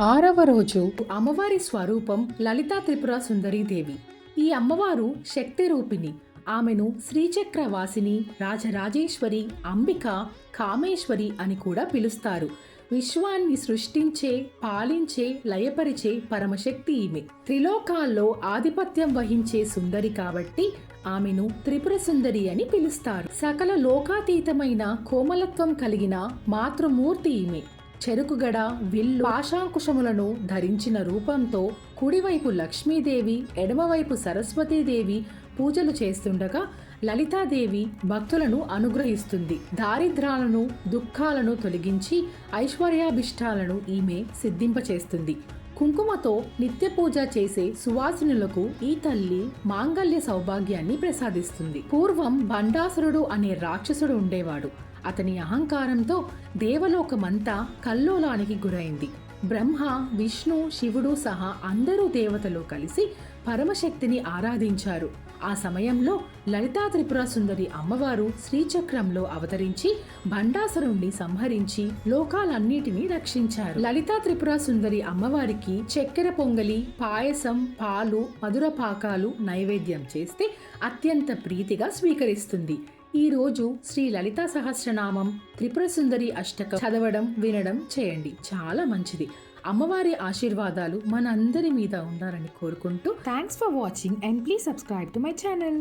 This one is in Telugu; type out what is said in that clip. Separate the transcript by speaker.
Speaker 1: ఆరవ రోజు అమ్మవారి స్వరూపం లలితా త్రిపుర సుందరీదేవి ఈ అమ్మవారు శక్తి రూపిణి. ఆమెను శ్రీచక్రవాసిని రాజరాజేశ్వరి అంబిక కామేశ్వరి అని కూడా పిలుస్తారు. విశ్వాన్ని సృష్టించే పాలించే లయపరిచే పరమశక్తి ఈమె. త్రిలోకాల్లో ఆధిపత్యం వహించే సుందరి కాబట్టి ఆమెను త్రిపుర సుందరి అని పిలుస్తారు. సకల లోకాతీతమైన కోమలత్వం కలిగిన మాతృమూర్తి ఈమె. చెరుకుగడ విల్లు పాశాంకుశములను ధరించిన రూపంతో కుడివైపు లక్ష్మీదేవి ఎడమవైపు సరస్వతీదేవి పూజలు చేస్తుండగా లలితాదేవి భక్తులను అనుగ్రహిస్తుంది. దారిద్రాలను దుఃఖాలను తొలగించి ఐశ్వర్యాభిష్టాలను ఈమె సిద్ధింపచేస్తుంది. కుంకుమతో నిత్య పూజ చేసే సువాసినులకు ఈ తల్లి మాంగల్య సౌభాగ్యాన్ని ప్రసాదిస్తుంది. పూర్వం బండాసురుడు అనే రాక్షసుడు ఉండేవాడు. అతని అహంకారంతో దేవలోకమంతా కల్లోలానికి గురైంది. బ్రహ్మ విష్ణు శివుడు సహా అందరూ దేవతలు కలిసి పరమశక్తిని ఆరాధించారు. ఆ సమయంలో లలితా త్రిపుర సుందరి అమ్మవారు శ్రీచక్రంలో అవతరించి భండాసురుణ్ణి సంహరించి లోకాలన్నిటినీ రక్షించారు. లలితా త్రిపుర సుందరి అమ్మవారికి చక్కెర పొంగలి పాయసం పాలు మధుర పాకాలు నైవేద్యం చేస్తే అత్యంత ప్రీతిగా స్వీకరిస్తుంది. ఈ రోజు శ్రీ లలితా సహస్రనామం త్రిపుర సుందరి అష్టకం చదవడం వినడం చేయండి. చాలా మంచిది. అమ్మవారి ఆశీర్వాదాలు మనందరి మీద ఉండాలని కోరుకుంటూ thanks for watching and please subscribe to my channel